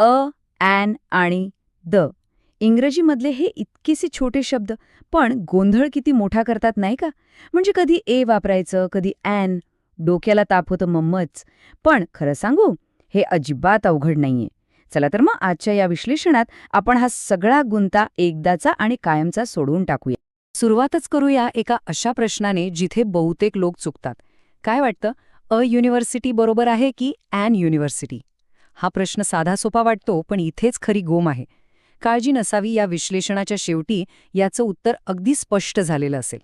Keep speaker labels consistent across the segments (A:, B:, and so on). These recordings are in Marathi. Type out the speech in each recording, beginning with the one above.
A: अ ॲन आणि द. इंग्रजीमधले हे इतकेसे छोटे शब्द पण गोंधळ किती मोठा करतात नाही का? म्हणजे कधी ए वापरायचं कधी ॲन डोक्याला ताप होतं मम्मच. पण खरं सांगू हे अजिबात अवघड नाहीये. चला तर मग आजच्या या विश्लेषणात आपण हा सगळा गुंता एकदाचा आणि कायमचा सोडवून टाकूया. सुरुवातच करूया एका अशा प्रश्नाने जिथे बहुतेक लोक चुकतात. काय वाटतं? अ युनिव्हर्सिटी बरोबर आहे की ॲन युनिव्हर्सिटी? हा प्रश्न साधा सोपा वाटतो पण इथेच खरी गोम आहे. काळजी नसावी या विश्लेषणाच्या शेवटी याचं उत्तर अगदी स्पष्ट झालेलं असेल.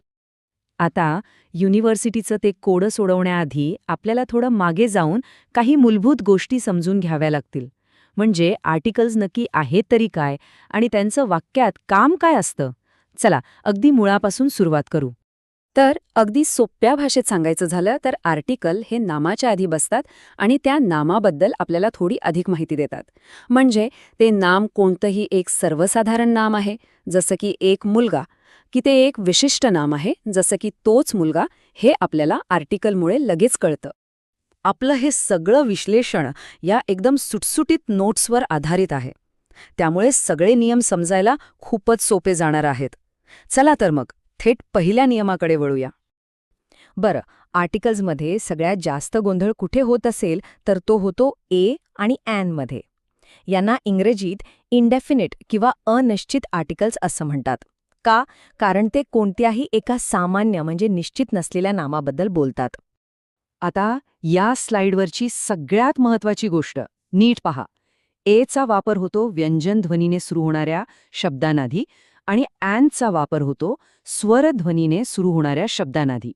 A: आता युनिव्हर्सिटीचं ते कोडं सोडवण्याआधी आपल्याला थोडं मागे जाऊन काही मूलभूत गोष्टी समजून घ्याव्या लागतील. म्हणजे आर्टिकल्स नक्की आहेत तरी काय आणि त्यांचं वाक्यात काम काय असतं? चला अगदी मुळापासून सुरुवात करू. तर अगदी सोप्या भाषेत सांगायचं झालं तर आर्टिकल हे नामाच्या आधी बसतात आणि त्या नामाबद्दल आपल्याला थोडी अधिक माहिती देतात. म्हणजे ते नाम कोणतंही एक सर्वसाधारण नाम आहे जसं की एक मुलगा की ते एक विशिष्ट नाम आहे जसं की तोच मुलगा हे आपल्याला आर्टिकलमुळे लगेच कळतं. आपलं हे सगळं विश्लेषण या एकदम सुटसुटीत नोट्सवर आधारित आहे. त्यामुळे सगळे नियम समजायला खूपच सोपे जाणार आहेत. चला तर मग थेट पहिल्या नियमाकडे वळूया. बरं आर्टिकल्समध्ये सगळ्यात जास्त गोंधळ कुठे होत असेल तर तो होतो ए आणि ॲनमध्ये यांना इंग्रजीत इनडेफिनिट किंवा अनिश्चित आर्टिकल्स असं म्हणतात. का? कारण ते कोणत्याही एका सामान्य म्हणजे निश्चित नसलेल्या नामाबद्दल बोलतात. आता या स्लाइडवरची सगळ्यात महत्वाची गोष्ट नीट पहा. एचा वापर होतो व्यंजनध्वनीने सुरू होणाऱ्या शब्दांआधी आणि ॲनचा वापर होतो स्वरध्वनीने सुरू होणाऱ्या शब्दांआधी.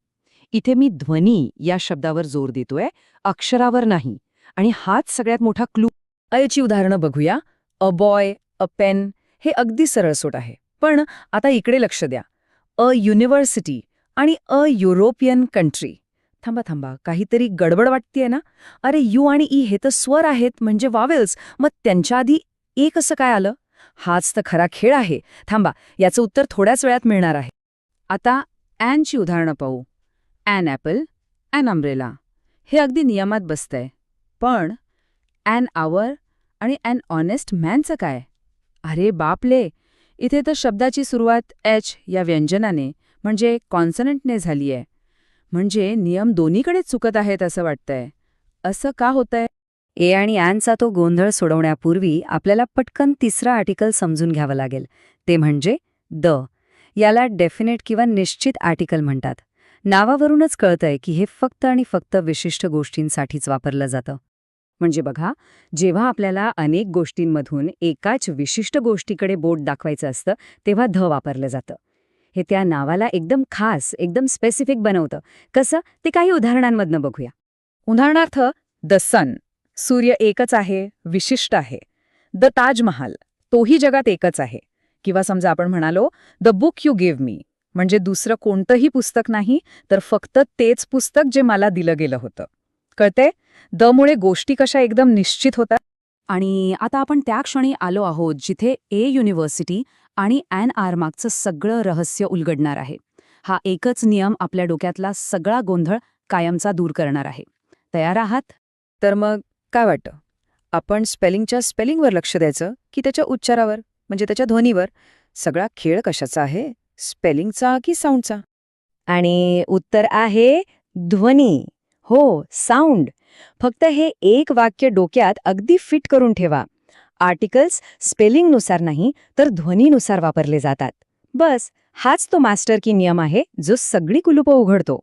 A: इथे मी ध्वनी या शब्दावर जोर देतोय अक्षरावर नाही. आणि हाच सगळ्यात मोठा क्लू अयची उदाहरणं बघूया. अ बॉय अ पेन हे अगदी सरळसोट आहे. पण आता इकडे लक्ष द्या. अ युनिव्हर्सिटी आणि अ युरोपियन कंट्री. थांबा थांबा. काहीतरी गडबड वाटतेय ना? अरे यू आणि ई हे तर स्वर आहेत म्हणजे वावेल्स. मग त्यांच्या आधी ए कसं काय आलं? हाच तर खरा खेळ आहे. थांबा याचं उत्तर थोड्याच वेळात मिळणार आहे. आता ॲनची उदाहरणं पाहू. An apple an umbrella. हे अगदी नियमात बसतंय. पण ॲन आवर आणि ॲन ऑनेस्ट मॅनचं काय? अरे बापले! इथे तर शब्दाची सुरुवात एच या व्यंजनाने म्हणजे कॉन्सनंटने झालीय. म्हणजे नियम दोन्हीकडेच चुकत आहेत असं वाटतंय. असं का होतंय? ए आणि ॲनचा तो गोंधळ सोडवण्यापूर्वी आपल्याला पटकन तिसरा आर्टिकल समजून घ्यावं लागेल. ते म्हणजे द. याला डेफिनेट किंवा निश्चित आर्टिकल म्हणतात. नावावरूनच कळतंय की हे फक्त आणि फक्त विशिष्ट गोष्टींसाठीच वापरलं जातं. म्हणजे बघा जेव्हा आपल्याला अनेक गोष्टींमधून एकाच विशिष्ट गोष्टीकडे बोट दाखवायचं असतं तेव्हा ध वापरलं जातं. हे त्या नावाला एकदम खास एकदम स्पेसिफिक बनवतं. कसं? ते काही उदाहरणांमधनं बघूया. उदाहरणार्थ द सन. सूर्य एकच आहे विशिष्ट आहे. द ताजमहाल तोही जगात एकच आहे. किंवा समजा आपण म्हणालो the book you give me. म्हणजे दुसरं कोणतंही पुस्तक नाही तर फक्त तेच पुस्तक जे मला दिलं गेलं होतं. कळते दमुळे गोष्टी कशा एकदम निश्चित होतात? आणि आता आपण त्या क्षणी आलो आहोत जिथे ए युनिव्हर्सिटी आणि ॲन आरमार्कचं सगळं रहस्य उलगडणार आहे. हा एकच नियम आपल्या डोक्यातला सगळा गोंधळ कायमचा दूर करणार आहे. तयार आहात? तर मग काय वाटतं? आपण स्पेलिंगच्या स्पेलिंगवर लक्ष द्यायचं की त्याच्या उच्चारावर म्हणजे त्याच्या ध्वनीवर? सगळा खेळ कशाचा आहे? स्पेलिंगचा की साऊंडचा? आणि उत्तर आहे ध्वनी. हो साऊंड. फक्त हे एक वाक्य डोक्यात अगदी फिट करून ठेवा. आर्टिकल्स स्पेलिंगनुसार नाही तर ध्वनीनुसार वापरले जातात. बस हाच तो मास्टर की नियम आहे जो सगळी कुलुपं उघडतो.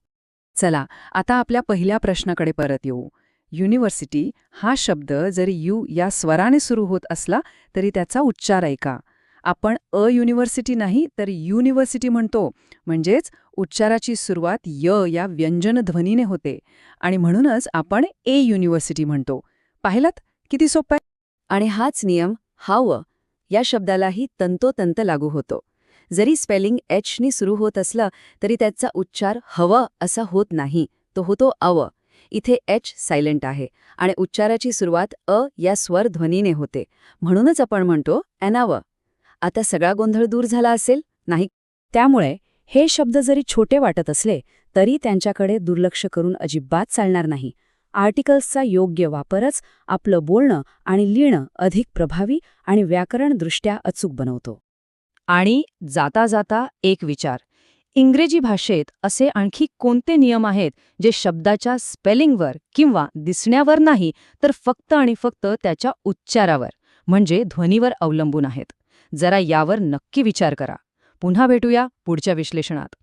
A: चला आता आपल्या पहिल्या प्रश्नाकडे परत येऊ. युनिव्हर्सिटी हा शब्द जरी यू या स्वराने सुरू होत असला तरी त्याचा उच्चार ऐका. आपण अ युनिव्हर्सिटी नाही तर युनिव्हर्सिटी म्हणतो. म्हणजेच उच्चाराची सुरुवात य या व्यंजनध्वनीने होते. आणि म्हणूनच आपण ए युनिव्हर्सिटी म्हणतो. पाहिलात? किती सोपं आहे? आणि हाच नियम हाव या शब्दालाही तंतोतंत लागू होतो. जरी स्पेलिंग एचनी सुरू होत असलं तरी त्याचा उच्चार हवं असा होत नाही. तो होतो अव इथे एच सायलेंट आहे आणि उच्चाराची सुरुवात अ या स्वर ध्वनीने होते. म्हणूनच आपण म्हणतो एनाव आता सगळा गोंधळ दूर झाला असेल? नाही. त्यामुळे हे शब्द जरी छोटे वाटत असले तरी त्यांच्याकडे दुर्लक्ष करून अजिबात चालणार नाही.
B: आर्टिकल्सचा योग्य वापरच आपलं बोलणं आणि लिहिणं अधिक प्रभावी आणि व्याकरणदृष्ट्या अचूक बनवतो.
A: आणि जाता जाता एक विचार. इंग्रजी भाषेत असे आणखी कोणते नियम आहेत जे शब्दाच्या स्पेलिंगवर किंवा दिसण्यावर नाही तर फक्त आणि फक्त त्याच्या उच्चारावर म्हणजे ध्वनीवर अवलंबून आहेत? जरा यावर नक्की विचार करा. पुन्हा भेटूया पुढच्या विश्लेषणात.